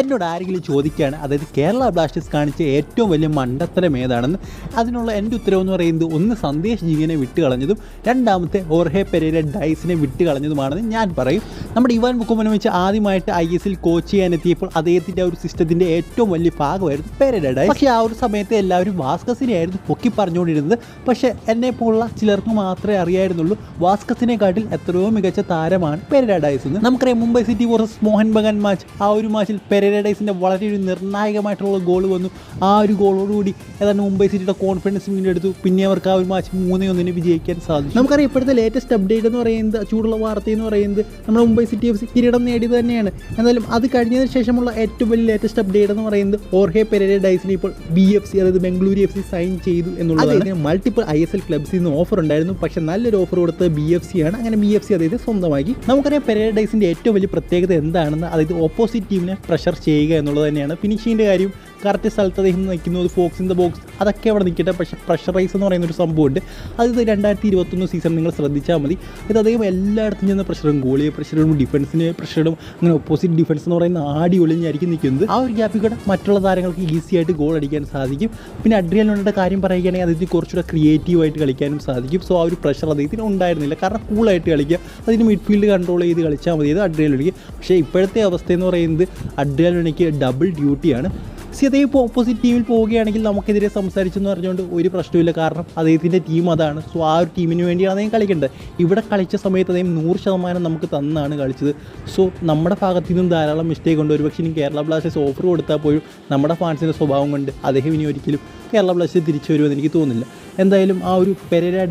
എന്നോട് ആരെങ്കിലും ചോദിക്കുകയാണ് അതായത് കേരള ബ്ലാസ്റ്റേഴ്സ് കാണിച്ച ഏറ്റവും വലിയ മണ്ടത്തരം ഏതാണെന്ന്. അതിനുള്ള എന്റെ ഉത്തരവെന്ന് പറയുന്നത് ഒന്ന് സന്ദേശ് ജിങ്ങിനെ വിട്ട് കളഞ്ഞതും രണ്ടാമത്തെ ഓർഹെ പെരേര ഡൈസിനെ വിട്ട് കളഞ്ഞതുമാണെന്ന് ഞാൻ പറയും. നമ്മുടെ ഇവാൻ മുക്കുമനം വെച്ച് ആദ്യമായിട്ട് ഐ എസിൽ കോച്ച് ചെയ്യാനെത്തിയപ്പോൾ അദ്ദേഹത്തിന്റെ ഒരു സിസ്റ്റത്തിന്റെ ഏറ്റവും വലിയ ഭാഗമായിരുന്നു പെരേര ഡൈസ്. പക്ഷേ ആ ഒരു സമയത്ത് എല്ലാവരും വാസ്കസിനെ ആയിരുന്നു പൊക്കി പറഞ്ഞുകൊണ്ടിരുന്നത്. പക്ഷേ എന്നെ പോലുള്ള ചിലർക്ക് മാത്രമേ അറിയായിരുന്നുള്ളൂ വാസ്കസിനെക്കാട്ടിൽ എത്രയോ മികച്ച താരമാണ് പെരേര ഡൈസ് എന്ന്. നമുക്കറിയാം Mumbai city versus Mohun Bagan match ആ ഒരു മാച്ചിൽ പെരേര വളരെ ഒരു നിർണായകമായിട്ടുള്ള ഗോൾ വന്നു. ആ ഒരു ഗോളോടുകൂടി ഏതാണ്ട് മുംബൈ സിറ്റിയുടെ കോൺഫിഡൻസ് വീണ്ടെടുത്തു പിന്നെ അവർക്ക് ആ ഒരു മാച്ച് മൂന്നേ ഒന്നിന് വിജയിക്കാൻ സാധിച്ചു. നമുക്കറിയാം ഇപ്പോഴത്തെ ലേറ്റസ്റ്റ് അപ്ഡേറ്റ് എന്ന് പറയുന്നത് ചൂടുള്ള വാർത്ത എന്ന് പറയുന്നത് നമ്മുടെ മുംബൈ സിറ്റി എഫ് സി കിരീടം നേടിയത് തന്നെയാണ്. എന്നാലും അത് കഴിഞ്ഞതിന് ശേഷമുള്ള ഏറ്റവും വലിയ ലേറ്റസ്റ്റ് അപ്ഡേറ്റ് എന്ന് പറയുന്നത് ഓർഹെ പെരേര ഡൈസിനെ ഇപ്പോൾ ബി എഫ് സി അതായത് ബംഗളൂരു എഫ് സി സൈൻ ചെയ്തു എന്നുള്ളതാണ്. മൾട്ടിപ്പിൾ ഐ എസ് എൽ ക്ലബ്സിൽ നിന്ന് ഓഫർ ഉണ്ടായിരുന്നു. പക്ഷേ നല്ലൊരു ഓഫർ കൊടുത്തത് ബി എഫ് സി ആണ്. അങ്ങനെ ബി എഫ് സി അതായത് സ്വന്തമാക്കി. നമുക്കറിയാം പെരേര ഡൈസിന്റെ ഏറ്റവും വലിയ പ്രത്യേകത എന്താണെന്ന് അതായത് ഓപ്പോസിറ്റ് ടീമിനെ പ്രഷർ ചെയ്യുക എന്നുള്ളത് തന്നെയാണ് ഫിനിഷിങ്ങിന്റെ കാര്യം. കറക്റ്റ് സ്ഥലത്ത് അദ്ദേഹം നിൽക്കുന്നത് ഫോക്സ് ഇൻ ദ ബോക്സ് അതൊക്കെ അവിടെ നിൽക്കട്ടെ. പക്ഷേ പ്രഷറൈസ് എന്ന് പറയുന്ന ഒരു സംഭവമുണ്ട്. അത് രണ്ടായിരത്തി ഇരുപത്തൊന്ന് സീസൺ നിങ്ങൾ ശ്രദ്ധിച്ചാൽ മതി. ഇത് അദ്ദേഹം എല്ലായിടത്തും ചെന്ന പ്രഷറും ഗോളിയെ പ്രഷറും ഡിഫൻസിനെ പ്രഷറും അങ്ങനെ ഓപ്പോസിറ്റ് ഡിഫൻസ് എന്ന് പറയുന്ന ആടി ഒളിഞ്ഞായിരിക്കും നിൽക്കുന്നത്. ആ ഒരു ഗ്യാപ്പിൽ കൂടെ മറ്റുള്ള താരങ്ങൾക്ക് ഈസി ആയിട്ട് ഗോൾ അടിക്കാൻ സാധിക്കും. പിന്നെ അഡ്രിയലോണിന്റെ കാര്യം പറയുകയാണെങ്കിൽ അതിന് കുറച്ചുകൂടെ ക്രിയേറ്റീവായിട്ട് കളിക്കാനും സാധിക്കും. സോ ആ ഒരു പ്രഷർ അദ്ദേഹത്തിന് ഉണ്ടായിരുന്നില്ല. കാരണം കൂളായിട്ട് കളിക്കുക. അതിന് മിഡ്ഫീൽഡ് കൺട്രോൾ ചെയ്ത് കളിച്ചാൽ മതി. ഇത് അഡ്രിയലോണിക്ക് പക്ഷേ ഇപ്പോഴത്തെ അവസ്ഥ എന്ന് പറയുന്നത് അഡ്രിയലോണിക്ക് ഡബിൾ ഡ്യൂട്ടിയാണ് സി അതേ ഇപ്പോൾ ഓപ്പോസിറ്റ് ടീമിൽ പോവുകയാണെങ്കിൽ നമുക്കെതിരെ സംസാരിച്ചെന്ന് പറഞ്ഞുകൊണ്ട് ഒരു പ്രശ്നമില്ല കാരണം അദ്ദേഹത്തിന്റെ ടീം അതാണ്. സോ ആ ഒരു ടീമിന് വേണ്ടിയാണ് അദ്ദേഹം കളിക്കേണ്ടത്. ഇവിടെ കളിച്ച സമയത്ത് അദ്ദേഹം നൂറ് ശതമാനം നമുക്ക് തന്നാണ് കളിച്ചത്. സോ നമ്മുടെ ഭാഗത്തു നിന്നും ധാരാളം മിസ്റ്റേക്ക് ഉണ്ട്. ഒരുപക്ഷെ ഇനി കേരള ബ്ലാസ്റ്റേഴ്സ് ഓഫർ കൊടുത്താൽ പോലും നമ്മുടെ ഫാൻസിന്റെ സ്വഭാവം കൊണ്ട് അദ്ദേഹം ഇനി ഒരിക്കലും കേരള ബ്ലാസ്റ്റേഴ്സ് തിരിച്ചു വരുമെന്ന് എനിക്ക് തോന്നുന്നില്ല. എന്തായാലും ആ ഒരു പെരേര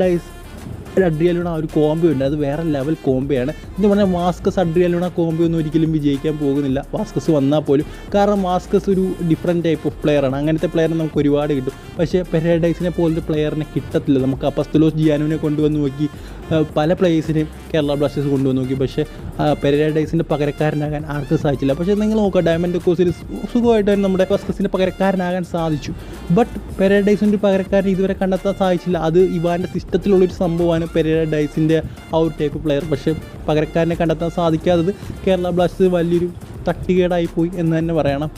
ആ ഒരു കോംബോ ഉണ്ട്. അത് വേറെ ലെവൽ കോംബോയാണ് എന്ന് പറഞ്ഞാൽ വാസ്കസ് അഡ്രിയലൂണ കോംബോ ഒന്നും ഒരിക്കലും വിജയിക്കാൻ പോകുന്നില്ല. വാസ്കസ് വന്നാൽ പോലും. കാരണം വാസ്കസ് ഒരു ഡിഫറെന്റ് ടൈപ്പ് ഓഫ് പ്ലെയറാണ് അങ്ങനത്തെ പ്ലെയറിനെ നമുക്ക് ഒരുപാട് കിട്ടും. പക്ഷേ പെരഡൈസിനെ പോലത്തെ പ്ലെയറിനെ കിട്ടത്തില്ല. നമുക്ക് അപ്പസ്തുലോസ് ജിയാനുവിനെ കൊണ്ടുവന്ന് നോക്കി. പല പ്ലേയേഴ്സിനെയും കേരള ബ്ലാസ്റ്റേഴ്സ് കൊണ്ടുവന്ന് നോക്കി പക്ഷേ പെരഡൈസിന്റെ പകരക്കാരനാകാൻ ആർക്കും സാധിച്ചില്ല. പക്ഷേ നിങ്ങൾ നോക്കുക ഡയമണ്ട് കോസിന് സുഖമായിട്ട് തന്നെ നമ്മുടെ വാസ്കസിന്റെ പകരക്കാരനാകാൻ സാധിച്ചു. ബട്ട് പെരഡൈസിന്റെ പകരക്കാരൻ ഇതുവരെ കണ്ടെത്താൻ സാധിച്ചില്ല. അത് ഇവാന്റെ സിസ്റ്റത്തിലുള്ളൊരു സംഭവമാണ് പെരഡൈസിന്റെ ആ ഒരു ടൈപ്പ് പ്ലെയർ പക്ഷേ പകരക്കാരനെ കണ്ടെത്താൻ സാധിക്കാത്തത് കേരള ബ്ലാസ്റ്റേഴ്സ് വലിയൊരു തട്ടികേടായി പോയി എന്ന് തന്നെ പറയണം.